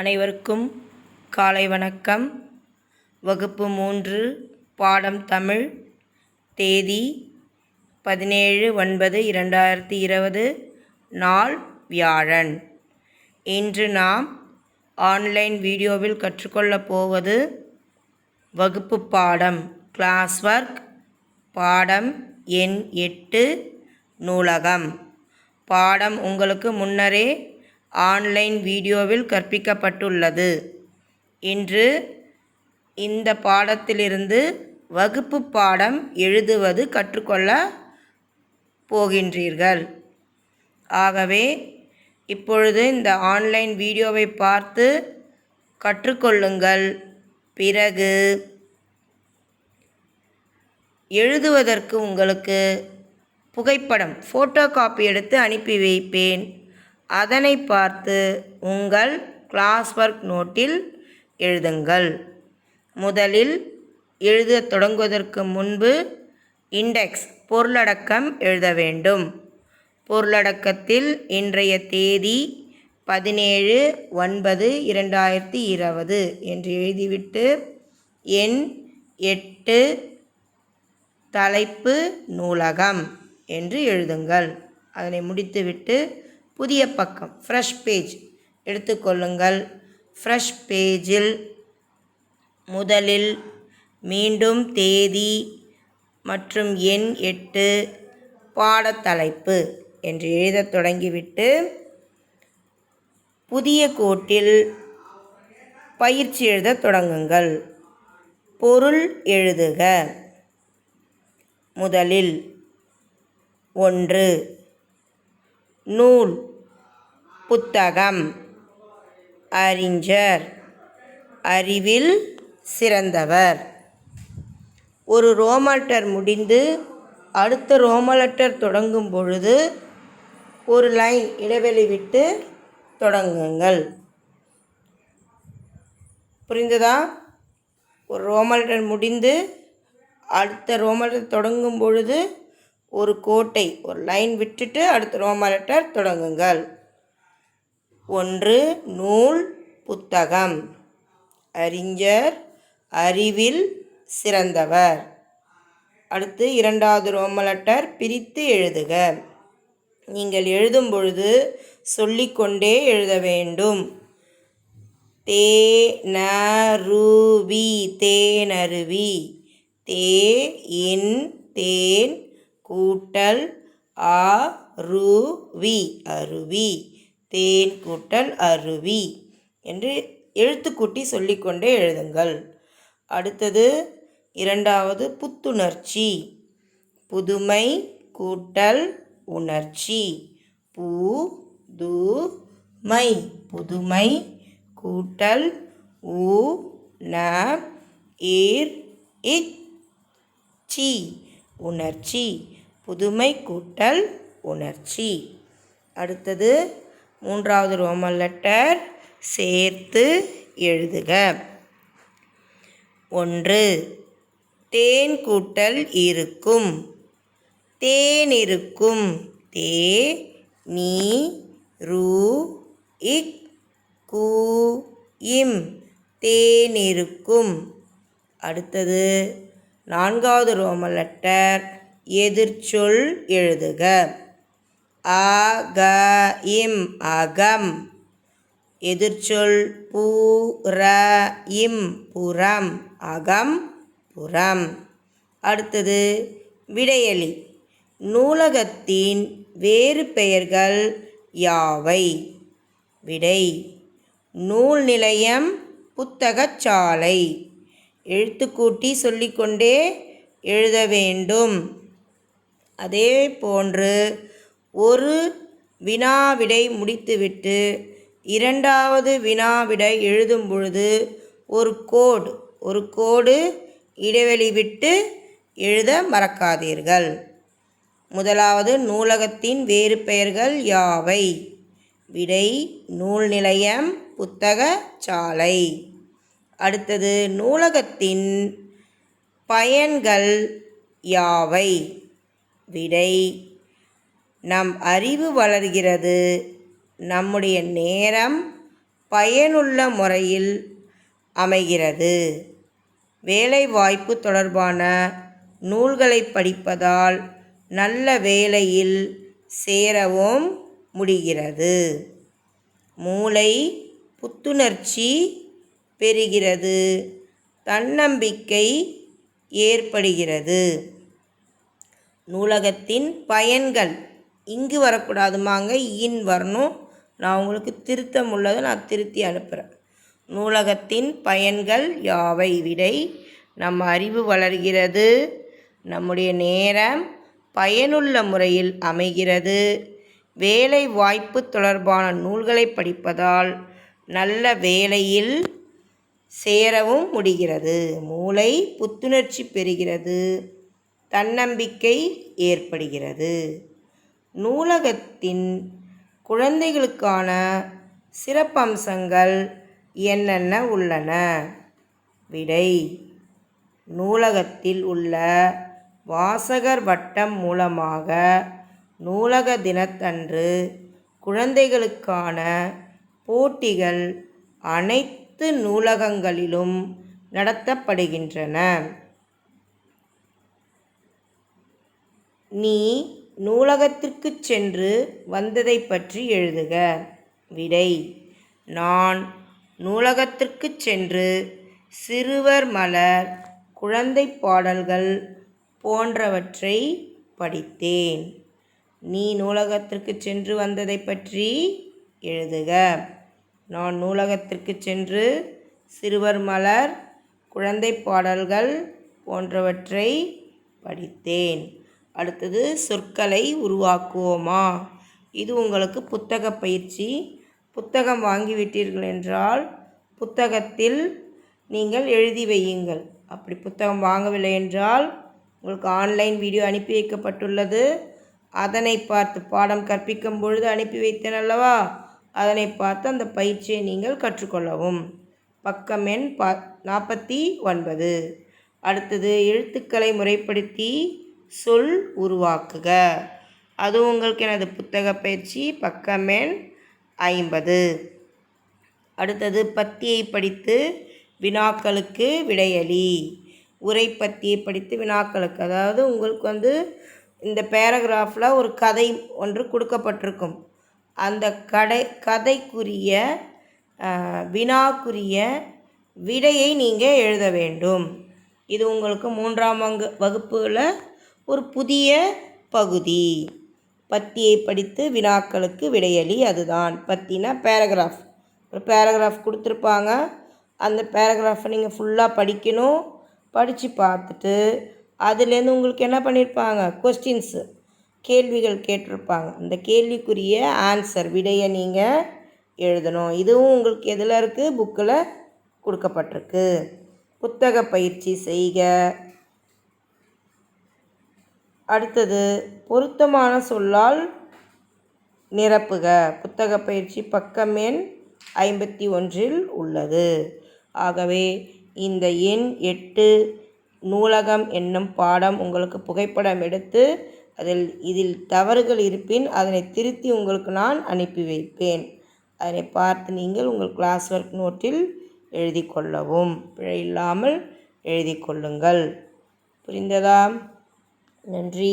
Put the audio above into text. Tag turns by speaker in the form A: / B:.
A: அனைவருக்கும் காலை வணக்கம். வகுப்பு மூன்று பாடம் தமிழ் தேதி பதினேழு ஒன்பது இரண்டாயிரத்தி இருபது நாள் வியாழன். இன்று நாம் ஆன்லைன் வீடியோவில் கற்றுக்கொள்ளப் போவது வகுப்பு பாடம் கிளாஸ் ஒர்க் பாடம் எண் எட்டு நூலகம். பாடம் உங்களுக்கு முன்னரே ஆன்லைன் வீடியோவில் கற்பிக்கப்பட்டுள்ளது. இன்று இந்த பாடத்திலிருந்து வகுப்பு பாடம் எழுதுவது கற்றுக்கொள்ள போகின்றீர்கள். ஆகவே இப்பொழுது இந்த ஆன்லைன் வீடியோவை பார்த்து கற்றுக்கொள்ளுங்கள். பிறகு எழுதுவதற்கு உங்களுக்கு புகைப்படம் ஃபோட்டோ காப்பி எடுத்து அனுப்பி வைப்பேன். அதனை பார்த்து உங்கள் கிளாஸ் ஒர்க் நோட்டில் எழுதுங்கள். முதலில் எழுதத் தொடங்குவதற்கு முன்பு இண்டெக்ஸ் பொருளடக்கம் எழுத வேண்டும். பொருளடக்கத்தில் இன்றைய தேதி பதினேழு ஒன்பது இரண்டாயிரத்தி இருபது என்று எழுதிவிட்டு எண் எட்டு தலைப்பு நூலகம் என்று எழுதுங்கள். அதனை முடித்துவிட்டு புதிய பக்கம் ஃப்ரெஷ் பேஜ் எடுத்துக்கொள்ளுங்கள் ஃப்ரெஷ் பேஜில் முதலில் மீண்டும் தேதி மற்றும் எண் எட்டு பாடத்தலைப்பு என்று எழுதத் தொடங்கிவிட்டு புதிய கோட்டில் பயிற்சி எழுதத் தொடங்குங்கள். பொருள் எழுதுக. முதலில் ஒன்று நூல் புத்தகம். அறிஞர். அறிவில் சிறந்தவர். ஒரு ரோமலெட்டர் முடிந்து அடுத்த ரோமலெட்டர் தொடங்கும் பொழுது ஒரு லைன் இடைவெளி விட்டு தொடங்குங்கள். புரிந்ததா? ஒரு ரோமலெட்டர் முடிந்து அடுத்த ரோமலெட்டர் தொடங்கும் பொழுது ஒரு கோட்டை ஒரு லைன் விட்டுட்டு அடுத்த ரோமா லெட்டர் தொடங்குங்கள். ஒன்று நூல் புத்தகம். அறிஞர் அறிவில் சிறந்தவர். அடுத்து இரண்டாவது ரோமலட்டர் பிரித்து எழுதுக. நீங்கள் எழுதும் பொழுது சொல்லிக்கொண்டே எழுத வேண்டும். தேனருவி தேனருவி தே இன் தேன் கூட்டல் ஆ ரு வி அருவி. தேன் கூட்டல் அருவி என்று எழுத்துக்கூட்டி சொல்லிக்கொண்டே எழுதுங்கள். அடுத்தது இரண்டாவது புத்துணர்ச்சி. புதுமை கூட்டல் உணர்ச்சி. பூ து மை. புதுமை கூட்டல் உ ந ஈர் சி. உணர்ச்சி. புதுமை கூட்டல் உணர்ச்சி. அடுத்தது மூன்றாவது ரோமன் லெட்டர் சேர்த்து எழுதுக. ஒன்று தேன் கூட்டல் இருக்கும். தேன் இருக்கும். தே நீ ரூ இக் கூ இம். தேன் இருக்கும். அடுத்தது நான்காவது ரோமன் லெட்டர் எதிர்ச்சொல் எழுதுக. ஆக இம் அகம். எதிர்ச்சொல் பூர இம் புறம் அகம் புறம். அடுத்தது விடையலி நூலகத்தின் வேறு பெயர்கள் யாவை? விடை நூல் நிலையம் புத்தகச்சாலை எழுத்துக்கூட்டி சொல்லிக்கொண்டே எழுத வேண்டும். அதே போன்று ஒரு வினாவிடை முடித்துவிட்டு இரண்டாவது வினாவிடை எழுதும் பொழுது ஒரு கோடு ஒரு கோடு இடைவெளி விட்டு எழுத மறக்காதீர்கள். முதலாவது நூலகத்தின் வேறு பெயர்கள் யாவை? விடை நூல் நிலையம் புத்தக சாலை. அடுத்தது நூலகத்தின் பயன்கள் யாவை? விடை நம் அறிவு வளர்கிறது. நம்முடைய நேரம் பயனுள்ள முறையில் அமைகிறது. வேலைவாய்ப்பு தொடர்பான நூல்களை படிப்பதால் நல்ல வேலையில் சேரவும் முடிகிறது. மூளை புத்துணர்ச்சி பெறுகிறது. தன்னம்பிக்கை ஏற்படுகிறது. நூலகத்தின் பயன்கள் இங்கு வரக்கூடாதுமாங்க இன் வரணும். நான் உங்களுக்கு திருத்தம் உள்ளதை நான் திருத்தி அனுப்புகிறேன் நூலகத்தின் பயன்கள் யாவை விடை? நம் அறிவு வளர்கிறது. நம்முடைய நேரம் பயனுள்ள முறையில் அமைகிறது. வேலை வாய்ப்பு தொடர்பான நூல்களை படிப்பதால் நல்ல வேலையில் சேரவும் முடிகிறது. மூளை புத்துணர்ச்சி பெறுகிறது. தன்னம்பிக்கை ஏற்படுகிறது. நூலகத்தின் குழந்தைகளுக்கான சிறப்பம்சங்கள் என்னென்ன உள்ளன? விடை நூலகத்தில் உள்ள வாசகர் வட்டம் மூலமாக நூலக தினத்தன்று குழந்தைகளுக்கான போட்டிகள் அனைத்து நூலகங்களிலும் நடத்தப்படுகின்றன. நீ நூலகத்திற்கு சென்று வந்ததை பற்றி எழுதுக. விடை நான் நூலகத்திற்கு சென்று சிறுவர் மலர் குழந்தை பாடல்கள் போன்றவற்றை படித்தேன். நீ நூலகத்திற்கு சென்று வந்ததை பற்றி எழுதுக. நான் நூலகத்திற்கு சென்று சிறுவர் மலர் குழந்தை பாடல்கள் போன்றவற்றை படித்தேன். அடுத்தது சொற்களை உருவாக்குவோமா? இது உங்களுக்கு புத்தக பயிற்சி. புத்தகம் வாங்கிவிட்டீர்கள் என்றால் புத்தகத்தில் நீங்கள் எழுதி வையுங்கள். அப்படி புத்தகம் வாங்கவில்லை என்றால் உங்களுக்கு ஆன்லைன் வீடியோ அனுப்பி வைக்கப்பட்டுள்ளது. அதனை பார்த்து பாடம் கற்பிக்கும் பொழுது அனுப்பி வைத்தேன் அல்லவா? அதனை பார்த்து அந்த பயிற்சியை நீங்கள் கற்றுக்கொள்ளவும். பக்கம் எண் பா நாற்பத்தி ஒன்பது. அடுத்தது எழுத்துக்களை முறைப்படுத்தி சொல் உருவாக்குக. அது உங்களுக்கு எனது புத்தக பயிற்சி பக்கமெண் ஐம்பது. அடுத்தது பத்தியை படித்து வினாக்களுக்கு விடையளி உரை பத்தியை படித்து வினாக்களுக்கு. அதாவது உங்களுக்கு வந்து இந்த பேராகிராஃபில் ஒரு கதை ஒன்று கொடுக்கப்பட்டிருக்கும். அந்த கடை கதைக்குரிய வினாக்குரிய விடையை நீங்கள் எழுத வேண்டும். இது உங்களுக்கு மூன்றாம் வங்கு வகுப்பில் ஒரு புதிய பகுதி. பத்தியை படித்து வினாக்களுக்கு விடையளி அதுதான். பத்தினா பேராகிராஃப் ஒரு பேராகிராஃப் கொடுத்துருப்பாங்க. அந்த பேராகிராஃபை நீங்கள் ஃபுல்லாக படிக்கணும். படித்து பார்த்துட்டு அதுலேருந்து உங்களுக்கு என்ன பண்ணியிருப்பாங்க கொஸ்டின்ஸு கேள்விகள் கேட்டிருப்பாங்க. அந்த கேள்விக்குரிய ஆன்சர் விடையை நீங்கள் எழுதணும். இதுவும் உங்களுக்கு எதில் இருக்குது புக்கில் கொடுக்கப்பட்டிருக்கு. புத்தக பயிற்சி செய்க. அடுத்தது பொருத்தமான சொல்லால் நிரப்புக. புத்தக பயிற்சி பக்கம் எண் ஐம்பத்தி ஒன்றில் உள்ளது. ஆகவே இந்த எண் எட்டு நூலகம் என்னும் பாடம் உங்களுக்கு புகைப்படம் எடுத்து அதில் இதில் தவறுகள் இருப்பின் அதனை திருத்தி உங்களுக்கு நான் அனுப்பி வைப்பேன். அதனை பார்த்து நீங்கள் உங்கள் கிளாஸ் ஒர்க் நோட்டில் எழுதி கொள்ளவும். பிழை இல்லாமல் எழுதி கொள்ளுங்கள். புரிந்ததா? நன்றி.